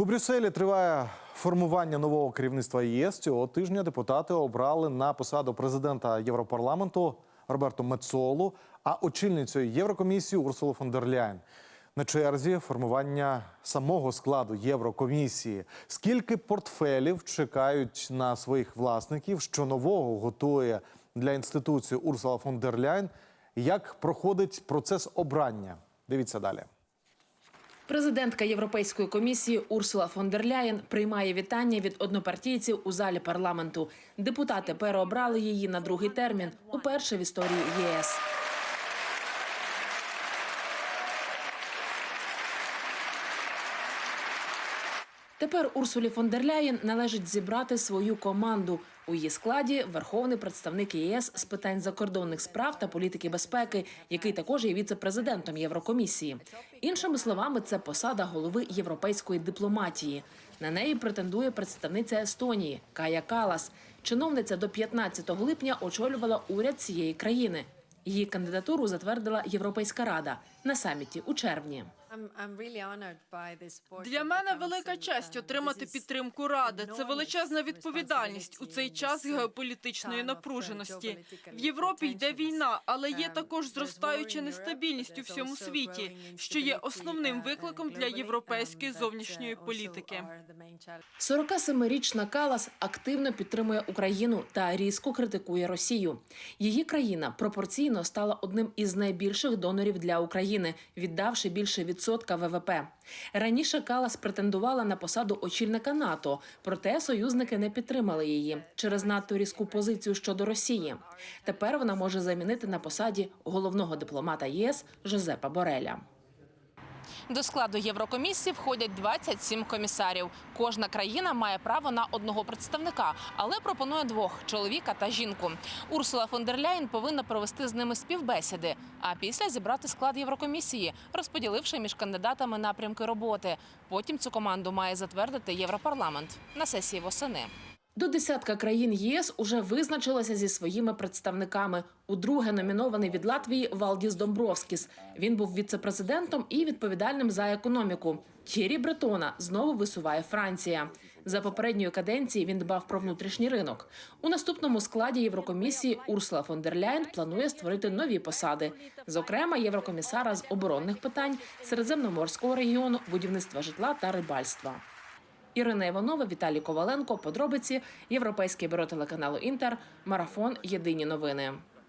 У Брюсселі триває формування нового керівництва ЄС. Цього тижня депутати обрали на посаду президента Європарламенту Роберту Мецолу, а очільницею Єврокомісії Урсулу фон дер Ляйн. На черзі формування самого складу Єврокомісії. Скільки портфелів чекають на своїх власників, що нового готує для інституції Урсула фон дер Ляйн? Як проходить процес обрання? Дивіться далі. Президентка Європейської комісії Урсула фон дер Ляєн приймає вітання від однопартійців у залі парламенту. Депутати переобрали її на другий термін уперше в історії ЄС. Тепер Урсулі фон дер Ляєн належить зібрати свою команду. У її складі верховний представник ЄС з питань закордонних справ та політики безпеки, який також є віце-президентом Єврокомісії. Іншими словами, це посада голови європейської дипломатії. На неї претендує представниця Естонії Кая Калас. Чиновниця до 15 липня очолювала уряд цієї країни. Її кандидатуру затвердила Європейська рада на саміті у червні. Для мене велика честь отримати підтримку ради. Це величезна відповідальність у цей час геополітичної напруженості. В Європі йде війна, але є також зростаюча нестабільність у всьому світі, що є основним викликом для європейської зовнішньої політики. 47-річна Калас активно підтримує Україну та різко критикує Росію. Її країна пропорційно стала одним із найбільших донорів для України, віддавши більше відсотка ВВП. Раніше Калас претендувала на посаду очільника НАТО, проте союзники не підтримали її через надто різку позицію щодо Росії. Тепер вона може замінити на посаді головного дипломата ЄС Жозепа Бореля. До складу Єврокомісії входять 27 комісарів. Кожна країна має право на одного представника, але пропонує двох чоловіка та жінку. Урсула фон дер Ляєн повинна провести з ними співбесіди, а після зібрати склад Єврокомісії, розподіливши між кандидатами напрямки роботи. Потім цю команду має затвердити Європарламент на сесії восени. До десятка країн ЄС уже визначилася зі своїми представниками. Удруге номінований від Латвії Валдіс Домбровскіс. Він був віцепрезидентом і відповідальним за економіку. Тєрі Бретона знову висуває Франція. За попередньої каденції він дбав про внутрішній ринок. У наступному складі Єврокомісії Урсула фон дер Ляйн планує створити нові посади, зокрема єврокомісара з оборонних питань, середземноморського регіону, будівництва житла та рибальства. Ірина Іванова, Віталій Коваленко. Подробиці Європейське бюро телеканалу Інтер. Марафон. Єдині новини.